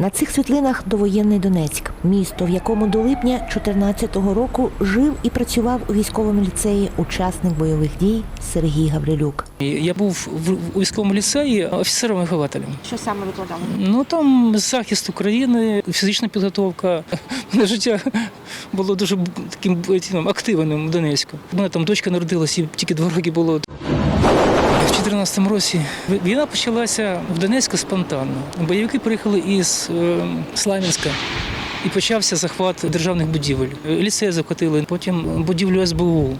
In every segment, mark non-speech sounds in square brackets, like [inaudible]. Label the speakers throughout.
Speaker 1: На цих світлинах довоєнний Донецьк, місто, в якому до липня 14-го року жив і працював у військовому ліцеї учасник бойових дій Сергій Гаврилюк.
Speaker 2: Я був в у військовому ліцеї офіцером-вихователем.
Speaker 3: Що саме викладали?
Speaker 2: Ну там захист України, фізична підготовка. [laughs] Мене життя було дуже таким б- активним в Донецьку. У мене там дочка народилася, їй тільки два роки було. В 2014 році війна почалася в Донецьку спонтанно. Бойовики приїхали із е, Славянська. І почався захват державних будівель. Ліцей закотили, потім будівлю СБУ,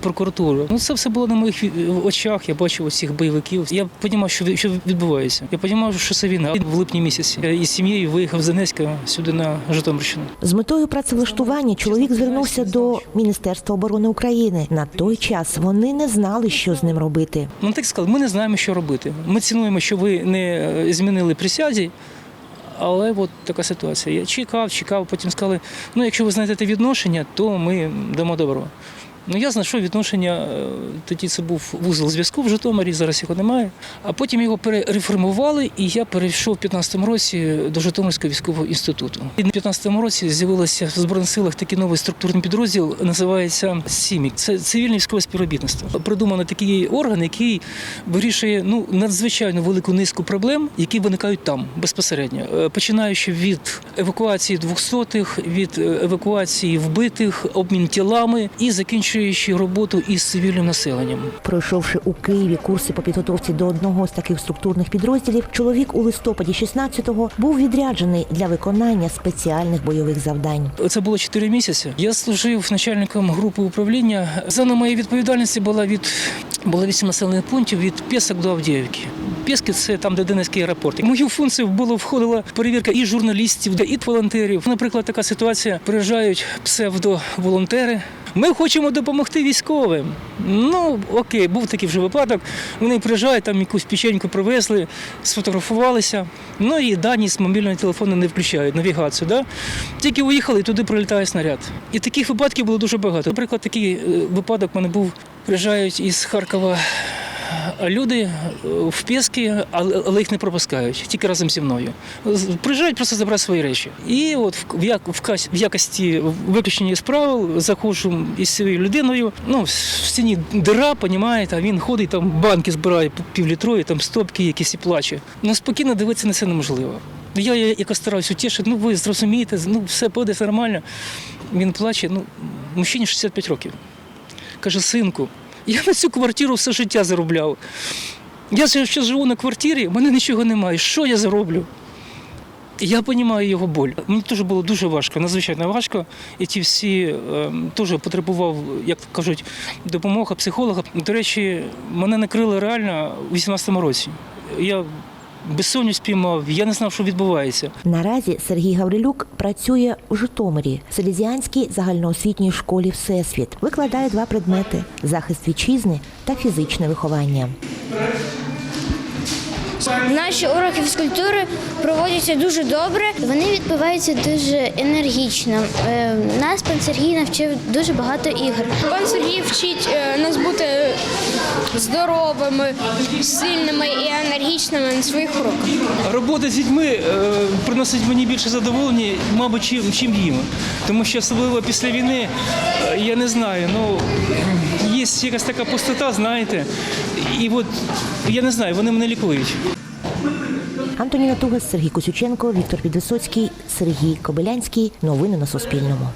Speaker 2: прокуратуру. Ну це все було на моїх очах. Я бачив усіх бойовиків. Я розумів, що, що відбувається. Я розумів, що це війна. В липні місяці я із сім'єю виїхав з Донецька сюди на Житомирщину.
Speaker 1: З метою працевлаштування чоловік звернувся до Міністерства оборони України. На той час вони не знали, що з ним робити.
Speaker 2: Ну так сказали, ми не знаємо, що робити. Ми цінуємо, що ви не е, змінили присязі. Але от така ситуація. Я чекав, чекав, потім сказали, ну якщо ви знайдете відношення, то ми дамо добро. Ну я знайшов відношення, е, тоді це був вузол зв'язку в Житомирі, зараз його немає. А потім його перереформували, і я перейшов в 15-му році до Житомирського військового інституту. І в 15-му році з'явилося в Збройних силах такий новий структурний підрозділ, називається СІМІК. Це цивільне військове співробітництво. Придумано такий орган, який вирішує ну надзвичайно велику низку проблем, які виникають там безпосередньо, Е, починаючи від евакуації двохсотих, від е, евакуації вбитих, обмін тілами і закінчуючи роботу із цивільним населенням.
Speaker 1: Пройшовши у Києві курси по підготовці до одного з таких структурних підрозділів, чоловік у листопаді 16-го був відряджений для виконання спеціальних бойових завдань.
Speaker 2: Це було 4 місяці. Я служив начальником групи управління. Зона моєї відповідальності була від було 8 населених пунктів від Пєсок до Авдіївки. Пєски це там, де Донецький аеропорт. В мою функцію було входила перевірка і журналістів, і волонтерів. Наприклад, така ситуація: приїжджають псевдоволонтери. Ми хочемо допомогти військовим. Ну окей, був такий вже випадок. Вони приїжджають, там якусь печеньку привезли, сфотографувалися. Ну і дані з мобільного телефону не включають, навігацію. Да? Тільки уїхали, і туди прилітає снаряд. І таких випадків було дуже багато. Наприклад, такий е, випадок в мене був. Приїжджають із Харкова люди е, в Пєски, але їх не пропускають, тільки разом зі мною. Приїжджають просто забрати свої речі. І от в, в, як- в, в якості виключення з правил заходжу із цією людиною. Ну, в стіні дира, понімаєте, а він ходить, там банки збирає півлітрові, там стопки якісь і плаче. Ну, спокійно дивитися на це неможливо. Я якось стараюся утішити, ну ви зрозумієте, ну все буде нормально. Він плаче, ну, мужчині 65 років. Каже, синку, я на цю квартиру все життя заробляв. Я ще живу на квартирі, в мене нічого немає. Що я зароблю? Я розумію його боль. Мені теж було дуже важко, надзвичайно важко. І ті всі е, теж потребував, як кажуть, допомога психолога. До речі, мене накрили реально у 18-му році. Я безсонність спіймав, я не знав, що відбувається.
Speaker 1: Наразі Сергій Гаврилюк працює у Житомирі в Селезіанській загальноосвітній школі Всесвіт. Викладає два предмети захист вітчизни та фізичне виховання.
Speaker 4: Наші уроки фізкультури проводяться дуже добре.
Speaker 5: Вони відбуваються дуже енергічно. Е, Нас пан Сергій навчив дуже багато ігор.
Speaker 4: Пан Сергій вчить е, нас бути здоровими, сильними і енергічними на своїх уроках.
Speaker 2: Робота з дітьми е, приносить мені більше задоволення, мабуть, чим, чим їм. Тому що особливо після війни, е, я не знаю, ну є якась така пустота, знаєте. І от я не знаю, вони мене лікують.
Speaker 1: Антоніна Тугас, Сергій Косюченко, Віктор Підвисоцький, Сергій Кобилянський. Новини на Суспільному.